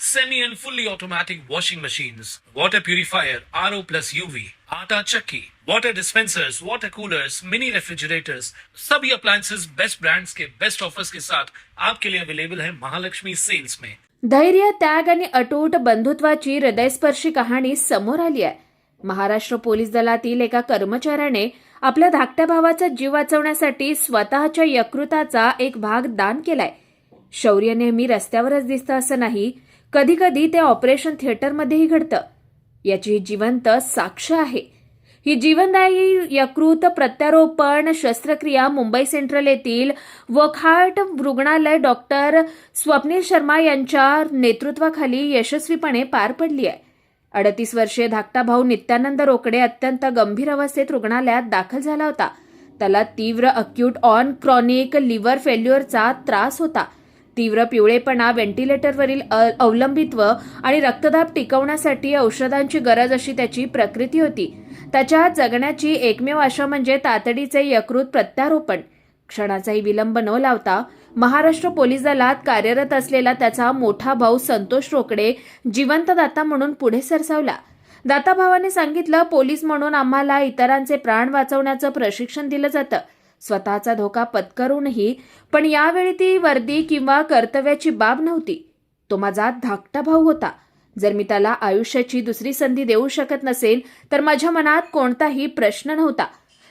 semi and fully automatic washing machines, water purifier, RO plus UV, आटा चक्की, water dispensers, water coolers, mini refrigerators, सभी appliances best brands के best offers के साथ आपके लिए अवेलेबल है महालक्ष्मी सेल्स में धैर्य त्याग आणि अटूट बंधुत्वाची हृदयस्पर्शी कहाणी समोर आली आहे. महाराष्ट्र पोलीस दलातील एका कर्मचाऱ्याने आपल्या धाकट्या भावाचा जीव वाचवण्यासाठी स्वतःच्या यकृताचा एक भाग दान केलाय. शौर्य नेहमी रस्त्यावरच दिसतं असं नाही कधीकधी ते ऑपरेशन थिएटरमध्येही घडतं. याची जिवंत साक्ष आहे. ही जीवनदायी यकृत प्रत्यारोपण शस्त्रक्रिया मुंबई सेंट्रल येथील वखाट रुग्णालय डॉक्टर स्वप्नील शर्मा यांच्या नेतृत्वाखाली यशस्वीपणे पार पडली आहे. अडतीस वर्षीय धाकटा भाऊ नित्यानंद रोकडे अत्यंत गंभीर अवस्थेत रुग्णालयात दाखल झाला होता. त्याला तीव्र अक्यूट ऑन क्रॉनिक लिव्हर फेल्युअरचा त्रास होता. तीव्र पिवळेपणा व्हेंटिलेटरवरील अ- अवलंबित्व आणि रक्तदाब टिकवण्यासाठी औषधांची गरज अशी त्याची प्रकृती होती. त्याच्या जगण्याची एकमेव आशा म्हणजे तातडीचे यकृत प्रत्यारोपण. क्षणाचाही विलंब न लावता महाराष्ट्र पोलीस दलात कार्यरत असलेला त्याचा मोठा भाऊ संतोष रोकडे जिवंत दाता म्हणून पुढे सरसावला. दाताभावाने सांगितलं पोलीस म्हणून आम्हाला इतरांचे प्राण वाचवण्याचं प्रशिक्षण दिलं जातं. स्वतःचा धोका पत्करूनही पण यावेळी ती वर्दी किंवा कर्तव्याची बाब नव्हती. तो माझा धाकटा भाऊ होता. जर मी त्याला आयुष्याची दुसरी संधी देऊ शकत नसेल तर माझ्या मनात कोणताही प्रश्न नव्हता.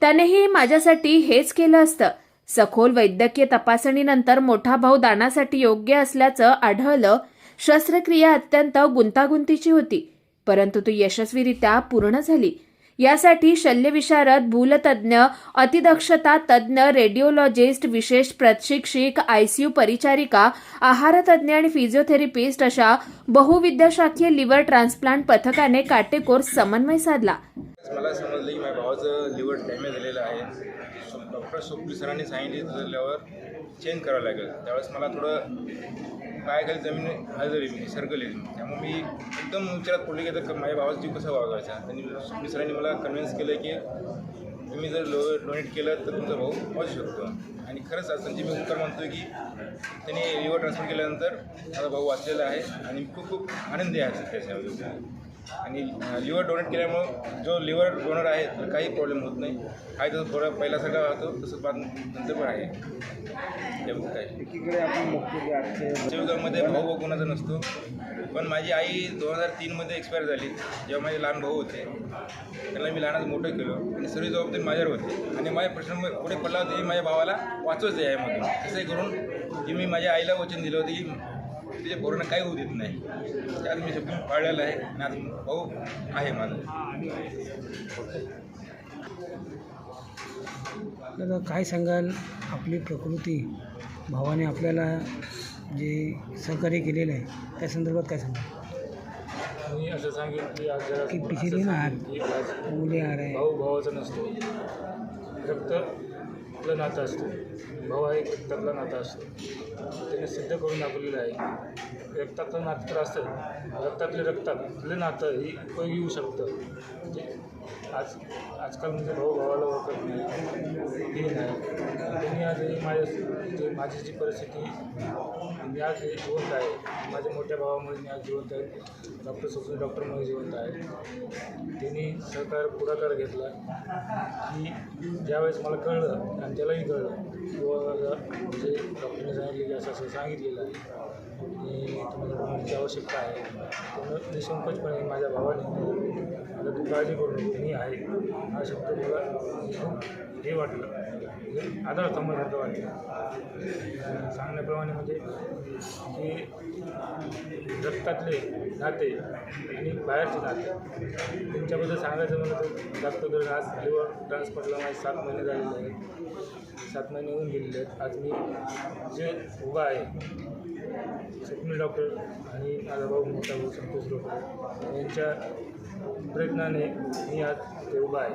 त्यानेही माझ्यासाठी हेच केलं असतं. सखोल वैद्यकीय तपासणीनंतर मोठा भाऊ दानासाठी योग्य असल्याचं आढळलं. शस्त्रक्रिया अत्यंत गुंतागुंतीची होती. परंतु ती यशस्वीरित्या पूर्ण झाली. यासाठी शल्यविशारद भूलतज्ज्ञ अतिदक्षता तज्ज्ञ रेडिओलॉजिस्ट विशेष प्रशिक्षिक आयसीयू परिचारिका आहारतज्ञ आणि फिजिओथेरपिस्ट अशा बहुविद्याशाखीय लिव्हर ट्रान्सप्लांट पथकाने काटेकोर समन्वय साधला. मला समजलं की माझ्या भावाचं लिव्हर डॅमेज झालेलं आहे. डॉक्टर सोपी सरांनी सांगितले झाल्यावर चेंज करावं लागेल. त्यावेळेस मला थोडं पायाखाली जमीन हजरी मी सरकली. त्यामुळे मी एकदम विचारात पडले की आता माझ्या भावाचा जीव कसा वागायचा? त्यांनी सोपी सरांनी मला कन्व्हिन्स केलं की तुम्ही जर लो डोनेट केलं तर तुमचा भाऊ वाचू शकतो. आणि खरंच आज त्यांची मी उत्तर मानतो की त्यांनी लिव्हर ट्रान्सफर केल्यानंतर माझा भाऊ वाचलेला आहे आणि खूप खूप आनंदी आहे त्याच्यामध्ये आणि लिव्हर डोनेट केल्यामुळं जो लिव्हर डोनर आहे तर काही प्रॉब्लेम होत नाही. आहे तर थोडा पहिल्यासारखा होतो तसं बाद नंतर पण आहे. त्यामुळे काय. एकीकडे आपण भाऊ भाऊ कोणाचा नसतो. पण माझी आई दोन हजार तीनमध्ये एक्सपायर झाली जेव्हा माझे लहान भाऊ होते. त्यांना मी लहानच मोठं केलं आणि सर्व जबाबदारी माझ्यावर होती. आणि माझ्या प्रश्न पुढे पडला होता की माझ्या भावाला वाचवायचं आहे यामधून. तसंही करून की मी माझ्या आईला वचन दिलं होतं की तुझ्या पोरांना काही होऊ देत नाही. ते आज मी शब्द पाळलेलं आहे आणि आज भाऊ आहे माझा. काय सांगाल आपली प्रकृती? भावाने आपल्याला जे सहकार्य केलेलं आहे त्या संदर्भात काय सांगाल? मी असं सांगेन की आज जरा की पिछले असं ना सांगेन की आज मुले आ रहे भाऊ भावाचा नसतो. रक्त आपलं नातं असतं. भाऊ हा एक रक्तातला नातं असतो. त्याने सिद्ध करून दाखवलेलं आहे रक्तातलं नातं तर असतं रक्तातले रक्तातलं नातं ही उपयोगी येऊ शकतं? म्हणजे आज आजकाल म्हणजे भाऊ भावाला ओळखत नाही हे नाही. त्यांनी आज हे माझ्या जे माझी जी परिस्थिती मी आज हे जिवंत आहे. माझ्या मोठ्या भावामुळे मी आज जिवंत आहे. डॉक्टर सोसून डॉक्टरमुळे जिवंत आहे. त्यांनी सहकार पुढाकार घेतला की ज्यावेळेस मला कळलं आणि त्यालाही कळलं किंवा म्हणजे डॉक्टरने सांगितले पाहिजे असं असं सांगितलेलं आहे आणि तुम्हाला डॉक्टरची आवश्यकता आहे. त्यामुळे निसंकोचपणे माझ्या भावाने मला तू काळजी करू नको मी आहे. हा शब्द मला खूप हे वाटलं. आदळ आधार स्तंभासारखं वाटलं सांगण्याप्रमाणे म्हणजे की रक्तातले नाते आणि बाहेरचे नाते त्यांच्याबद्दल सांगायचं म्हणलं तर जास्त करून आज लिव्हर ट्रान्सफरला माझे सात महिने झालेले आहेत. सात महिने होऊन गेलेले आहेत. आज मी जे उभा आहे स्वप्नील डॉक्टर आणि माझा भाऊ मोठा भाऊ संतोष डॉक्टर यांच्या प्रयत्नाने मी आज ते उभा आहे.